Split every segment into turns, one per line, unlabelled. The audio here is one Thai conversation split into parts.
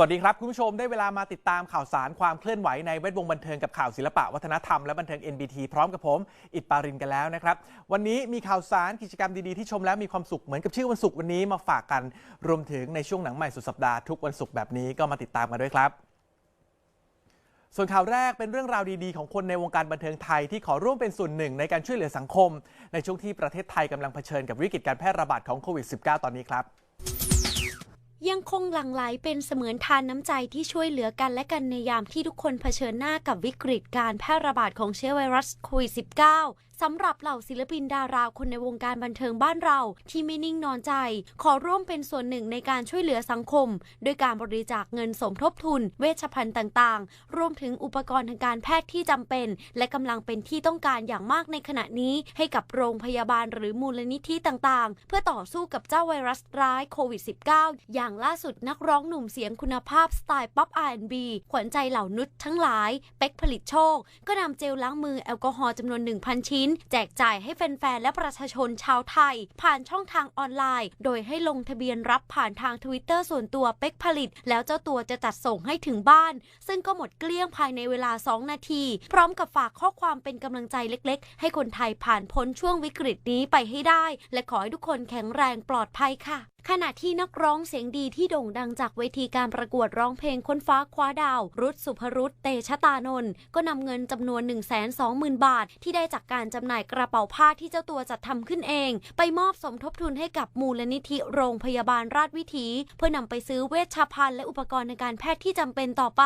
วัสดีครับ คุณผู้ชมได้เวลามาติดตามข่าวสารความเคลื่อนไหวในแวดวงบันเทิงกับข่าวศิลปะวัฒนธรรมและบันเทิง NBT พร้อมกับผม อิดปารินกันแล้วนะครับ วันนี้มีข่าวสารกิจกรรมดีๆที่ชมแล้วมีความสุขเหมือนกับชื่อวันศุกร์วันนี้มาฝากกันรวมถึงในช่วงหนังใหม่สุดสัปดาห์ทุกวันศุกร์แบบนี้ก็มาติดตามกันด้วยครับส่วนข่าวแรกเป็นเรื่องราวดีๆ ของคนในวงการบันเทิงไทยที่ขอร่วมเป็นส่วนหนึ่งในการช่วยเหลือสังคม ในช่วงที่ประเทศไทยกำลังเผชิญกับวิกฤตการแพร่ระบาดของโควิด -19 ตอนนี้ครับ
ยังคงหลั่งไหลเป็นเสมือนทานน้ำใจที่ช่วยเหลือกันและกันในยามที่ทุกคนเผชิญหน้ากับวิกฤตการแพร่ระบาดของเชื้อไวรัสโควิด -19 สำหรับเหล่าศิลปินดาราคนในวงการบันเทิงบ้านเรา ที่ไม่นิ่งนอนใจ ขอร่วมเป็นส่วนหนึ่งในการช่วยเหลือสังคมด้วยการบริจาคเงินสมทบทุน เวชภัณฑ์ต่างๆ รวมถึงอุปกรณ์ทางการแพทย์ที่จำเป็น และกำลังเป็นที่ต้องการอย่างมากในขณะนี้ ให้กับโรงพยาบาลหรือมูลนิธิต่างๆ เพื่อต่อสู้กับเจ้าไวรัสร้ายโควิด -19 อย่างล่าสุดนักร้องหนุ่มเสียงคุณภาพสไตล์ป๊อป R&B ขวัญใจเหล่านุษทั้งหลาย เป็กผลิตโชค ก็นำเจลล้างมือแอลกอฮอล์จำนวน 1,000 ชิ้น แจกจ่ายให้แฟนๆ และประชาชนชาวไทย ผ่านช่องทางออนไลน์ โดยให้ลงทะเบียนรับผ่านทางทวิตเตอร์ส่วนตัวเป็กผลิต แล้วเจ้าตัวจะจัดส่งให้ถึงบ้าน ซึ่งก็หมดเกลี้ยงภายในเวลา 2 นาที พร้อมกับฝากข้อความเป็นกำลังใจเล็ก ๆ ให้คนไทยผ่านพ้นช่วงวิกฤตนี้ไปให้ได้ และขอให้ทุกคนแข็งแรงปลอดภัยค่ะขณะที่นักร้องเสียงดีที่โด่งดังจากเวทีการประกวดร้องเพลงค้นฟ้าคว้าดาว รุตสุภรุตเตชะตานนท์ก็นำเงินจำนวน 1 2 0 0 0 0 บาท ที่ได้จากการจำหน่ายกระเป๋าผ้าที่เจ้าตัวจัดทำขึ้นเอง ไปมอบสมทบทุนให้กับมูลนิธิโรงพยาบาลราชวิถี เพื่อนำไปซื้อเวชภัณฑ์และอุปกรณ์ในการแพทย์ที่จำเป็นต่อไป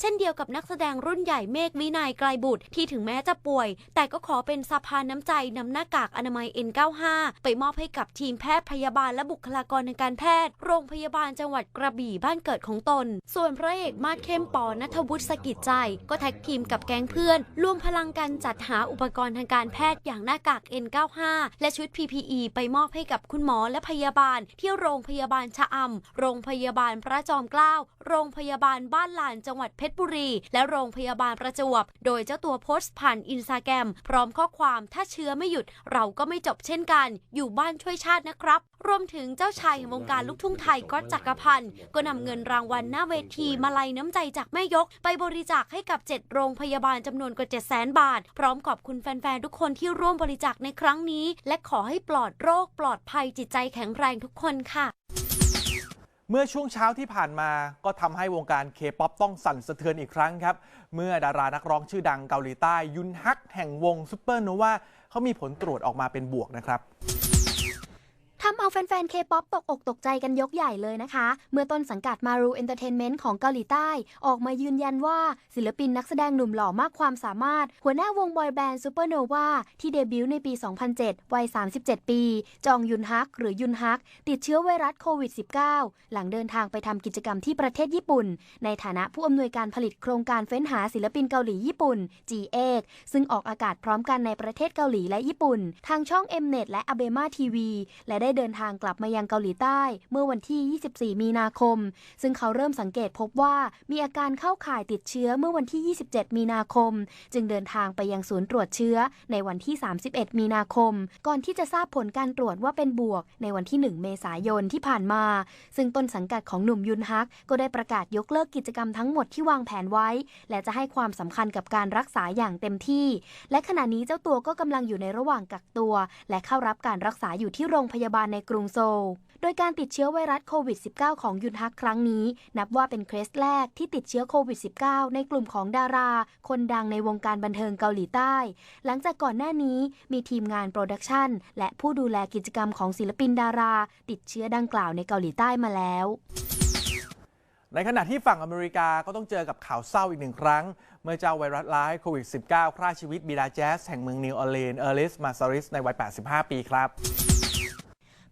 เช่นเดียวกับนักแสดงรุ่นใหญ่เมฆวินัยไกลบุตรที่ถึงแม้จะป่วย แต่ก็ขอเป็นสะพานน้ำใจนำหน้ากากอนามัย N95 ไปมอบให้กับทีมแพทย์พยาบาลและบุคลากรทางการแพทย์ โรงพยาบาลจังหวัดกระบี่บ้านเกิดของตน ส่วนพระเอกมาดเข้มปอนัทวุฒิสกิจใจ ก็แท็กทีมกับแก๊งเพื่อนรวมพลังกันจัดหาอุปกรณ์ทางการแพทย์อย่างหน้ากาก N95 และชุด PPE ไปมอบให้กับคุณหมอและพยาบาล ที่โรงพยาบาลชะอำ โรงพยาบาลพระจอมเกล้า โรงพยาบาลบ้านลานจังหวัดเพชรบุรี และโรงพยาบาลประจวบ โดยเจ้าตัวโพสต์ผ่านอินสตาแกรมพร้อมข้อความถ้าเชื้อไม่หยุด เราก็ไม่จบเช่นกัน อยู่บ้านช่วยชาตินะครับ รวมถึงเจ้าชายแห่งวงการลูกทุ่งไทยก็จักรพันธ์ก็นำเงินรางวัลหน้าเวทีมาลัยน้ำใจจากแม่ยก ไปบริจาคให้กับ 7 โรงพยาบาลจำนวนกว่า7 0 0 0 0 0 บาท พร้อมขอบคุณแฟนๆ ทุกคนที่ร่วมบริจาคในครั้งนี้ และขอให้ปลอดโรคปลอดภัยจิตใจแข็งแรงทุกคนค่ะ
เมื่อช่วงเช้าที่ผ่านมาก็ทำให้วงการเคป๊อปต้องสั่นสะเทือนอีกครั้งครับ เมื่อดารานักร้องชื่อดังเกาหลีใต้ ยุนฮักแห่งวงซูเปอร์โนวาเขามีผลตรวจออกมาเป็นบวกนะครับ
ทำเอาแฟนๆเคป๊อปตกอกตกใจกันยกใหญ่เลยนะคะ เมื่อต้นสังกัดมารูเอนเตอร์เทนเมนต์ของเกาหลีใต้ ออกมายืนยันว่าศิลปินนักแสดงหนุ่มหล่อมากความสามารถ หัวหน้าวงบอยแบนด์ซูเปอร์โนวาที่เดบิวต์ในปี 2007 วัย 37 ปี จองยุนฮัก หรือยุนฮัก ติดเชื้อไวรัสโควิด -19 หลังเดินทางไปทำกิจกรรมที่ประเทศญี่ปุ่น ในฐานะผู้อำนวยการผลิตโครงการเฟ้นหาศิลปินเกาหลีญี่ปุ่น g เอกซึ่งออกอากาศพร้อมกันในประเทศเกาหลีและญี่ปุ่น ทางช่อง Mnet และ ABEMA TV และได้เดินทางกลับมายังเกาหลีใต้ เมื่อวันที่ 24 มีนาคม ซึ่งเขาเริ่มสังเกตพบว่ามีอาการเข้าข่ายติดเชื้อเมื่อวันที่ 27 มีนาคม จึงเดินทางไปยังศูนย์ตรวจเชื้อในวันที่ 31 มีนาคม ก่อนที่จะทราบผลการตรวจว่าเป็นบวก ในวันที่ 1 เมษายนที่ผ่านมา ซึ่งต้นสังกัดของหนุ่มยุนฮัก ก็ได้ประกาศยกเลิกกิจกรรมทั้งหมดที่วางแผนไว้ และจะให้ความสำคัญกับการรักษาอย่างเต็มที่ และขณะนี้เจ้าตัวก็กำลังอยู่ในระหว่างกักตัว และเข้ารับการรักษาอยู่ที่โรงพยาบาลในกรุงโซล โดยการติดเชื้อไวรัสโควิด -19 ของยุนฮักครั้งนี้ นับว่าเป็นเคสแรกที่ติดเชื้อโควิด -19 ในกลุ่มของดารา คนดังในวงการบันเทิงเกาหลีใต้ หลังจากก่อนหน้านี้มีทีมงานโปรดักชันและผู้ดูแลกิจกรรมของศิลปินดารา ติดเชื้อดังกล่าวในเกาหลีใต้มาแล้ว
ในขณะที่ฝั่งอเมริกาก็ต้องเจอกับข่าวเศร้าอีกหนึ่งครั้ง เมื่อเจ้าไวรัสร้ายโควิด -19 ฆ่าชีวิตบิดาแจ๊สแห่งเมืองนิวออร์ลีนส์เออร์ลิสมาซาริสในวัย 85 ปีครับ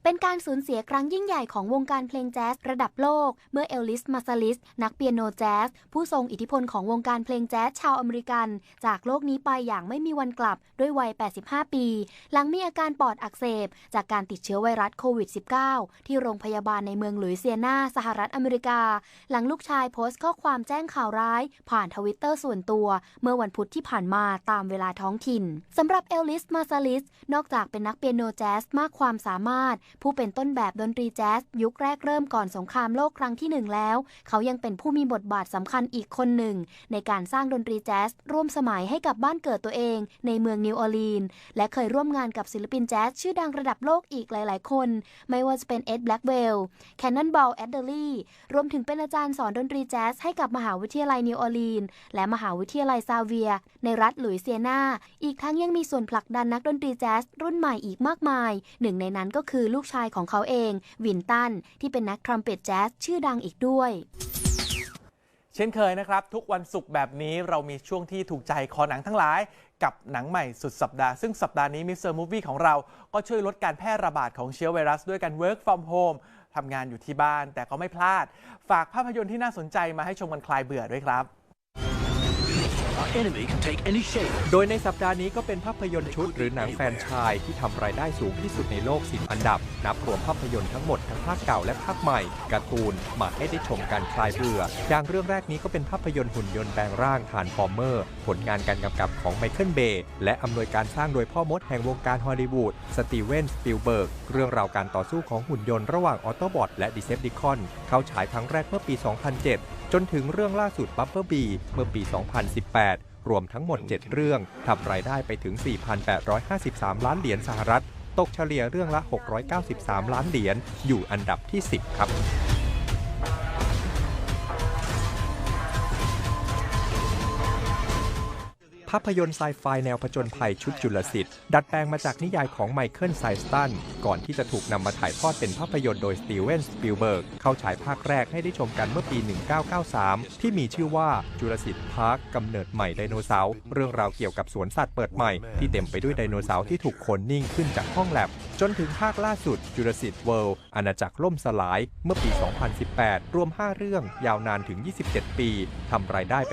เป็นการสูญเสียครั้งยิ่งใหญ่ของวงการเพลงแจ๊สระดับโลก เมื่อเอลลิสมาซาลิส นักเปียโนแจ๊ส ผู้ทรงอิทธิพลของวงการเพลงแจ๊สชาวอเมริกัน จากโลกนี้ไปอย่างไม่มีวันกลับด้วยวัย 85 ปี หลังมีอาการปอดอักเสบ จากการติดเชื้อไวรัสโควิด -19 ที่โรงพยาบาลในเมืองหลุยเซียนาสหรัฐอเมริกา หลังลูกชายโพสต์ข้อความแจ้งข่าวร้าย ผ่านทวิตเตอร์ส่วนตัว เมื่อวันพุธที่ผ่านมาตามเวลาท้องถิ่นสำหรับเอลลิสมาซาลิสนอกจากเป็นนักเปียโนแจ๊สมากความสามารถผู้เป็นต้นแบบดนตรีแจ๊สยุคแรกเริ่มก่อนสงครามโลกครั้งที่หนึ่งแล้ว เขายังเป็นผู้มีบทบาทสำคัญอีกคนหนึ่ง ในการสร้างดนตรีแจ๊สร่วมสมัยให้กับบ้านเกิดตัวเอง ในเมืองนิวออร์ลีนส์และเคยร่วมงานกับศิลปินแจ๊สชื่อดังระดับโลกอีกหลาย ๆ คน ไม่ว่าจะเป็นเอ็ดแบล็กเวลแคนนอนบอลแอดเดอรี่รวมถึงเป็นอาจารย์สอนดนตรีแจ๊สให้กับมหาวิทยาลัยนิวออร์ลีนส์และมหาวิทยาลัยซาเวีย ในรัฐหลุยเซียนาอีกทั้งยังมีส่วนผลักดันนักดนตรีแจ๊สรุ่นใหม่อีกมากมาย หนึ่งในนั้นก็คือลูกกชายของเขาเอง วินตัน ที่เป็นนักทรัมเป็ตแจ๊สชื่อดังอีกด้วย
เช่นเคยนะครับ ทุกวันศุกร์แบบนี้เรามีช่วงที่ถูกใจคอหนังทั้งหลาย กับหนังใหม่สุดสัปดาห์ ซึ่งสัปดาห์นี้มิสเตอร์มูฟวี่ของเรา ก็ช่วยลดการแพร่ระบาดของเชื้อไวรัสด้วยการ work from home ทำงานอยู่ที่บ้านแต่ก็ไม่พลาด ฝากภาพยนตร์ที่น่าสนใจมาให้ชมกันคลายเบื่อด้วยครับ
โดยในสัปดาห์นี้ก็เป็นภาพยนตร์ชุดหรือหนังแฟนชายที่ทำรายได้สูงที่สุดในโลก 10 อันดับ นับรวมภาพยนตร์ทั้งหมดทั้งภาคเก่าและภาคใหม่การ์ตูนมาให้ได้ชมการคลายเบื่ออย่างเรื่องแรกนี้ก็เป็นภาพยนตร์หุ่นยนต์แปลงร่างฐานฟอร์เมอร์ ผลงานการกำกับของไมเคิลเบย์และอำนวยการสร้างโดยพ่อมดแห่งวงการฮอลลีวูดสตีเวนสปิลเบิร์กเรื่องราวการต่อสู้ของหุ่นยนต์ระหว่างออโตบอทและดิเซปติคอนเข้าฉายครั้งแรกเมื่อปี 2007 จนถึงเรื่องล่าสุดบัฟเฟอร์บีเมื่อปี 2018 รวมทั้งหมด 7 เรื่องทำรายได้ไปถึง 4,853 ล้านเหรียญสหรัฐ ตกเฉลี่ยเรื่องละ 693 ล้านเหรียญอยู่อันดับที่ 10 ครับ ภาพยนตร์ไซไฟแนวผจญภัยชุดจุลศิษย์ดัดแปลงมาจากนิยายของไมเคิลไซสตัน ก่อนที่จะถูกนำมาถ่ายทอดเป็นภาพยนตร์โดยสตีเวนสปิลเบิร์กเข้าฉายภาคแรกให้ได้ชมกันเมื่อปี 1993 ที่มีชื่อว่าจุลศิษย์พาร์คกำเนิดใหม่ไดโนเสาร์เรื่องราวเกี่ยวกับสวนสัตว์เปิดใหม่ ที่เต็มไปด้วยไดโนเสาร์ที่ถูกคนนิ่งขึ้นจากห้องแลบจนถึงภาคล่าสุดจุลศิษย์เวิลด์อาณาจักรล่มสลาย เมื่อปี 2018 รวม 5 เรื่องยาวนานถึง 27 ปีทำรายได้ไป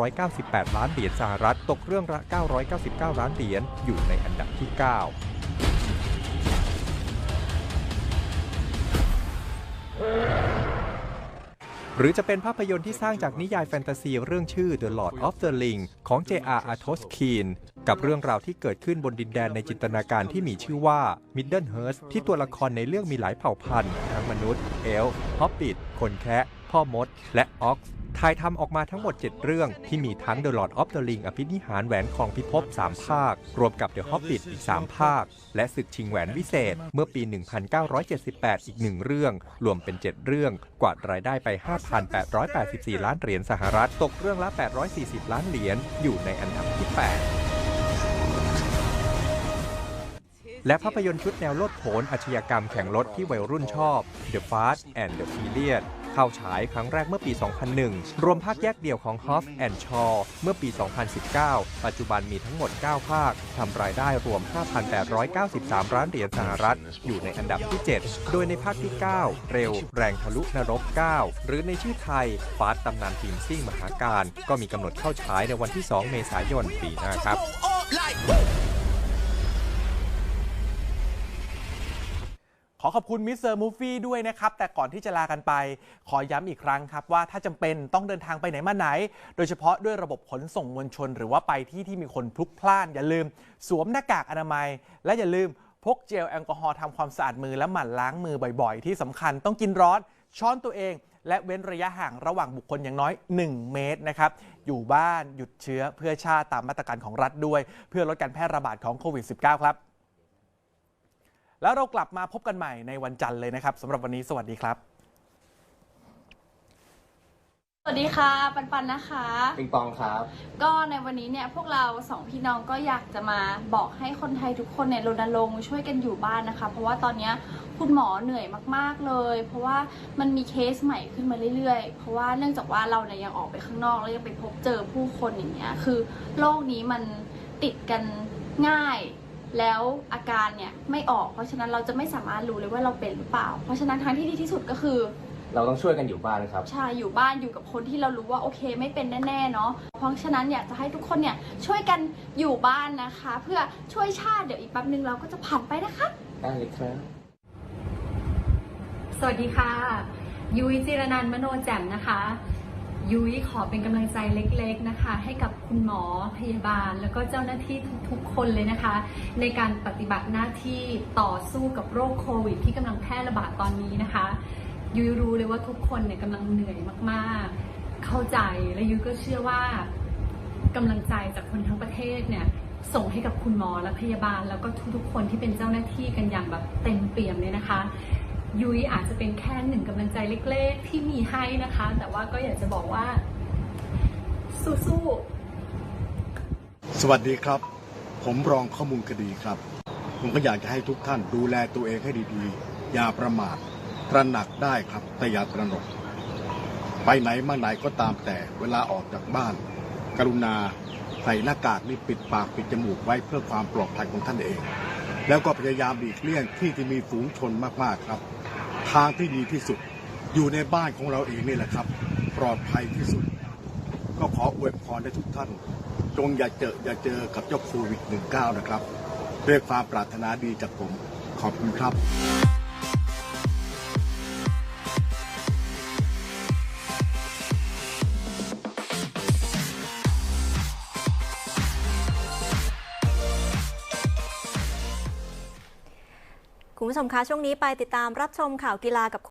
4,998 ล้านเหรียญสหรัฐตกเรื่องละ 999 ล้านเหรียญอยู่ในอันดับที่ 9หรือจะเป็นภาพยนตร์ที่สร้างจากนิยายแฟนตาซีเรื่องชื่อ The Lord of the Ring ของ J.R. r t o s k i n กับเรื่องราวที่เกิดขึ้นบนดินแดนในจินตนาการที่มีชื่อว่า Middle Earth ที่ตัวละครในเรื่องมีหลายเผ่าพันธุ์ ทั้งมนุษย์ เอลฟ์ฮอบบิทคนแคะ พ่อมด และออกซ์ ถ่ายทำออกมาทั้งหมด 7 เรื่องที่มีทั้ง The Lord of the Ring อภินิหารแหวนของพิภพ 3 ภาค รวมกับ The Hobbit อีก 3 ภาค และศึกชิงแหวนวิเศษ เมื่อปี 1978 อีกหนึ่งเรื่อง รวมเป็น 7 เรื่อง กวาดรายได้ไป 5,884 ล้านเหรียญสหรัฐ ตกเรื่องละ 840 ล้านเหรียญ อยู่ในอันดับที่ 8และภาพยนตร์ชุดแนวโลดโผนอาชญากรรมแข่งรถที่วัยรุ่นชอบ The Fast and the Furious เข้าฉายครั้งแรกเมื่อปี 2001 รวมภาคแยกเดี่ยวของ Hoff and Shaw เมื่อปี 2019 ปัจจุบันมีทั้งหมด 9 ภาค ทำรายได้รวม 5,893 ล้านเหรียญสหรัฐ อยู่ในอันดับที่ 7 โดยในภาคที่ 9 เร็ว แรงทะลุนรก 9 หรือในชื่อไทยฟาสตำนานทีมซิ่งมหาการ ก็มีกำหนดเข้าฉายในวันที่ 2 เมษายนปีหน้าครับ
อขอบคุณมิสเตอร์มูฟี่ด้วยนะครับ แต่ก่อนที่จะลากันไป ขอย้ำอีกครั้งครับ ว่าถ้าจำเป็นต้องเดินทางไปไหนมาไหน โดยเฉพาะด้วยระบบขนส่งมวลชน หรือว่าไปที่ที่มีคนพลุกพล่าน อย่าลืม สวมหน้ากากอนามัย และอย่าลืมพกเจลแอลกอฮอล์ทำความสะอาดมือและหมั่นล้างมือบ่อยๆ ที่สำคัญต้องกินร้อน ช้อนตัวเอง และเว้นระยะห่างระหว่างบุคคลอย่างน้อย 1 เมตรนะครับ อยู่บ้านหยุดเชื้อเพื่อชาติตามมาตรการของรัฐด้วย เพื่อลดการแพร่ระบาดของโควิด -19 ครับ แล้วเรากลับมาพบกันใหม่ในวันจันทร์เลยนะครับสำหรับวันนี้สวัสดีครับ
สวัสดีค่ะ ปันปันนะคะ
ปิงปองครับ
ก็ในวันนี้เนี่ยพวกเราสองพี่น้องก็อยากจะมาบอกให้คนไทยทุกคนเนี่ยรณรงค์ช่วยกันอยู่บ้านนะคะ เพราะว่าตอนเนี้ยคุณหมอเหนื่อยมากๆเลย เพราะว่ามันมีเคสใหม่ขึ้นมาเรื่อยๆ เพราะว่าเนื่องจากว่าเราเนี่ยยังออกไปข้างนอกแล้วยังไปพบเจอผู้คนอย่างเงี้ยคือโรคนี้มันติดกันง่าย แล้วอาการเนี่ยไม่ออก เพราะฉะนั้นเราจะไม่สามารถรู้เลยว่าเราเป็นหรือเปล่า เพราะฉะนั้นทางที่ดีที่สุดก็คือ
เราต้องช่วยกันอยู่บ้านครับ
ใช่อยู่บ้านอยู่กับคนที่เรารู้ว่าโอเคไม่เป็นแน่ๆเนาะ เพราะฉะนั้นอยากจะให้ทุกคนเนี่ยช่วยกันอยู่บ้านนะคะ เพื่อช่วยชาติเดี๋ยวอีกแป๊บนึงเราก็จะผ่านไปนะคะ
ได้เลยครับ
สวัสดีค่ะ ยุ้ยจิรนันท์มโนแจ่มนะคะ ยุ้ยขอเป็นกำลังใจเล็กๆนะคะ ให้กับคุณหมอพยาบาล แล้วก็เจ้าหน้าที่ทุกๆคนเลยนะคะ ในการปฏิบัติหน้าที่ต่อสู้กับโรคโควิด ที่กำลังแพร่ระบาดตอนนี้นะคะ ยุ้ยรู้เลยว่าทุกคนเนี่ยกำลังเหนื่อยมากๆ เข้าใจและยุ้ยก็เชื่อว่ากำลังใจจากคนทั้งประเทศเนี่ยส่งให้กับคุณหมอและพยาบาล แล้วก็ทุกๆคนที่เป็นเจ้าหน้าที่กันอย่างแบบเต็มเปี่ยมเลยนะคะ ยุ้ยอาจจะเป็นแค่หนึ่งกำลังใจเล็กๆ ที่มีให้นะคะ แต่ว่าก็อยากจะบอกว่า สู้ๆ
สวัสดีครับ ผมรองข้อมูลคดีครับ ผมก็อยากจะให้ทุกท่านดูแลตัวเองให้ดีๆ อย่าประมาทตระหนักได้ครับแต่อย่าตระหนก ไปไหนมาไหนก็ตามแต่เวลาออกจากบ้าน กรุณาใส่หน้ากากนี่ปิดปากปิดจมูกไว้เพื่อความปลอดภัยของท่านเอง แล้วก็พยายามหลีกเลี่ยงที่ที่มีฝูงชนมากๆครับ ทางที่ดีที่สุด อยู่ในบ้านของเราเองนี่แหละครับ ปลอดภัยที่สุด ก็ขออวยพรให้ทุกท่าน จงอย่าเจออย่าเจอกับเจ้าโควิด -19 นะครับ ด้วยความปรารถนาดีจากผมขอบคุณครับ
ผู้ชมคะช่วงนี้ไปติดตามรับชมข่าวกีฬากับ